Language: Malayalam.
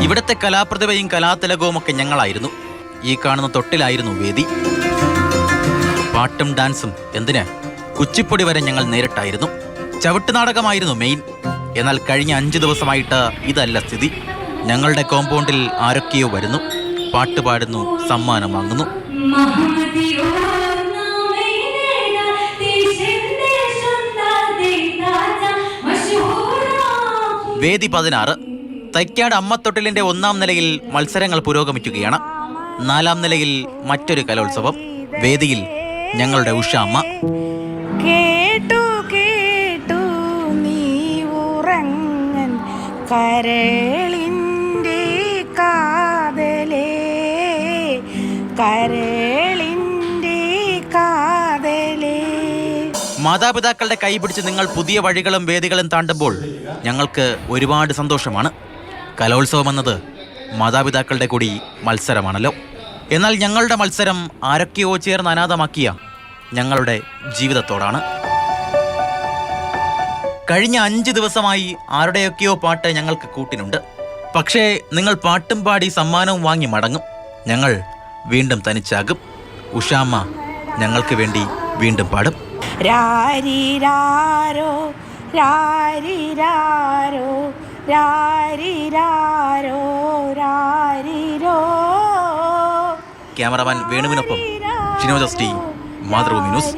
ഇവിടത്തെ കലാപ്രതിഭയും കലാതിലകവും ഒക്കെ ഞങ്ങളായിരുന്നു. ഈ കാണുന്ന തൊട്ടിലായിരുന്നു വേദി. പാട്ടും ഡാൻസും എന്തിന്? കുച്ചിപ്പൊടി വരെ ഞങ്ങൾ നേരിട്ടായിരുന്നു. ചവിട്ട് നാടകമായിരുന്നു മെയിൻ. എന്നാൽ കഴിഞ്ഞ അഞ്ച് ദിവസമായിട്ട് ഇതല്ല സ്ഥിതി. ഞങ്ങളുടെ കോമ്പൗണ്ടിൽ ആരൊക്കെയോ വരുന്നു. പാട്ട് പാടുന്നു സമ്മാനം വാങ്ങുന്നു. വേദി പതിനാറ്. തൈക്കാട് അമ്മത്തൊട്ടിലിന്റെ ഒന്നാം നിലയിൽ മത്സരങ്ങൾ പുരോഗമിക്കുകയാണ്. നാലാം നിലയിൽ മറ്റൊരു കലോത്സവം വേദിയിൽ ഞങ്ങളുടെ ഉഷ അമ്മ. കേട്ടു കേട്ടു നീ ഉറങ്ങൻ കരളിന്റെ കാതലേ. കരളിന്റെ കാതലേ. മാതാപിതാക്കളുടെ കൈപിടിച്ച് നിങ്ങൾ പുതിയ വഴികളും വേദികളും താണ്ടുമ്പോൾ ഞങ്ങൾക്ക് ഒരുപാട് സന്തോഷമാണ്. കലോത്സവം എന്നത് മാതാപിതാക്കളുടെ കൂടി മത്സരമാണല്ലോ. എന്നാൽ ഞങ്ങളുടെ മത്സരം ആരൊക്കെയോ ചേർന്ന് അനാഥമാക്കിയ ഞങ്ങളുടെ ജീവിതത്തോടാണ്. കഴിഞ്ഞ അഞ്ച് ദിവസമായി ആരുടെയൊക്കെയോ പാട്ട് ഞങ്ങൾക്ക് കൂട്ടിനുണ്ട്. പക്ഷേ നിങ്ങൾ പാട്ടും പാടി സമ്മാനവും വാങ്ങി മടങ്ങും. ഞങ്ങൾ വീണ്ടും തനിച്ചാകും. ഉഷാമ്മ ഞങ്ങൾക്ക് വേണ്ടി വീണ്ടും പാടും. രാരി രാരോ രാരിരാരോ രാരിരോ ക്യാമറമാൻ വേണുവിനൊപ്പം ഷിനോജ സ്റ്റീ മാതൃഭൂമി ന്യൂസ്.